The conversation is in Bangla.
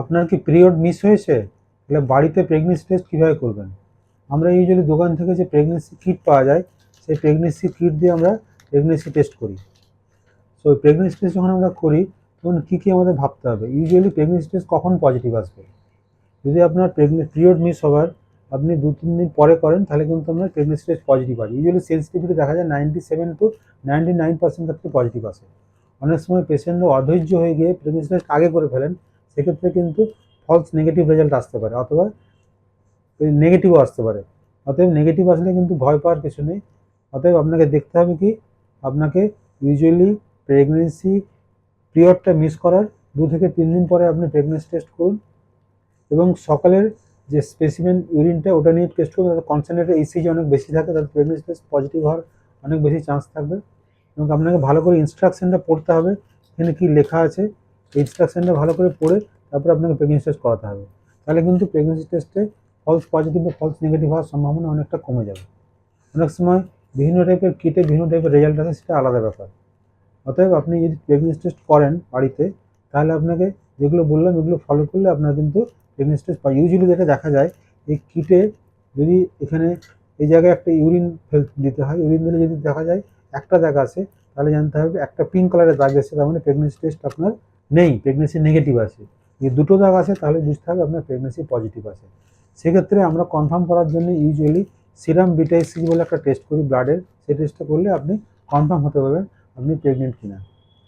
আপনার কি পিরিয়ড মিস হয়েছে? তাহলে বাড়িতে প্রেগনেন্সি টেস্ট কীভাবে করবেন? আমরা ইউজুয়ালি দোকান থেকে যে প্রেগনেন্সি কিট পাওয়া যায়, সেই প্রেগনেন্সি কিট দিয়ে আমরা প্রেগনেন্সি টেস্ট করি। সো প্রেগনেন্সি টেস্ট যখন আমরা করি, তখন কী কী আমাদের ভাবতে হবে? ইউজুয়ালি প্রেগনেন্সি টেস্ট কখন পজিটিভ আসবে? যদি আপনার প্রেগনে পিরিয়ড মিস হওয়ার আপনি দু, তিন দিন পরে করেন, তাহলে কিন্তু আপনার প্রেগনেন্সি টেস্ট পজিটিভ আসে। ইউজুয়ালি সেন্সিটিভিটি দেখা যায় ninety seven to ninety nine percent positive আসে। অনেক সময় পেশেন্টরা অধৈর্য হয়ে গিয়ে প্রেগনেন্সি টেস্ট আগে করে ফেলেন সেক্ষেত্রে কিন্তু ফলস নেগেটিভ রেজাল্ট আসতে পারে অথবা নেগেটিভও আসতে পারে। অতএব নেগেটিভ আসলে কিন্তু ভয় পাওয়ার কিছু নেই। অতএব আপনাকে দেখতে হবে কি, আপনাকে ইউজুয়ালি প্রেগনেন্সি পিরিয়ডটা মিস করার দু থেকে তিন দিন পরে আপনি প্রেগনেন্সি টেস্ট করুন এবং সকালের যে স্পেসিমেন ইউরিনটা ওটা নিয়ে টেস্ট করুন। তাদের কনসেন্ট্রেটেড ইসিজি অনেক বেশি থাকে তাদের প্রেগনেন্সি টেস্ট পজিটিভ হওয়ার অনেক বেশি চান্স থাকবে এবং আপনাকে ভালো করে ইনস্ট্রাকশনটা পড়তে হবে। এখানে কী লেখা আছে? ইনস্ট্রাকশনটা ভালো করে পড়ে তারপরে আপনাকে প্রেগনেন্সি টেস্ট করাতে হবে। তাহলে কিন্তু প্রেগনেন্সি টেস্টে ফলস পজিটিভ বা ফলস নেগেটিভ হওয়ার সম্ভাবনা অনেকটা কমে যাবে। অনেক সময় বিভিন্ন টাইপের কিটে বিভিন্ন টাইপের রেজাল্ট আসে, সেটা আলাদা ব্যাপার। অতএব আপনি যদি প্রেগনেন্সি টেস্ট করেন বাড়িতে, তাহলে আপনাকে যেগুলো বললাম, এগুলো ফলো করলে আপনার কিন্তু প্রেগনেন্সি টেস্ট ইউজুয়ালি যেটা দেখা যায়, এই কিটে যদি এখানে এই জায়গায় একটা ইউরিন ফেল দিতে হয় ইউরিন দিলে যদি দেখা যায় একটা দাগ আছে, তাহলে জানতে হবে একটা পিঙ্ক কালারের দাগ এসেছে, তার মানে প্রেগনেন্সি টেস্ট আপনার নেই প্রেগনেন্সি নেগেটিভ আছে। যদি দুটো দাগ আছে, তাহলে বুঝতে হবে আপনার প্রেগনেন্সি পজিটিভ আছে। সেক্ষেত্রে আমরা কনফার্ম করার জন্য ইউজুয়ালি সিরাম বিটাইসি বলে একটা টেস্ট করি ব্লাডের সেই টেস্টটা করলে আপনি কনফার্ম হতে পারবেন আপনি প্রেগনেন্ট কিনা।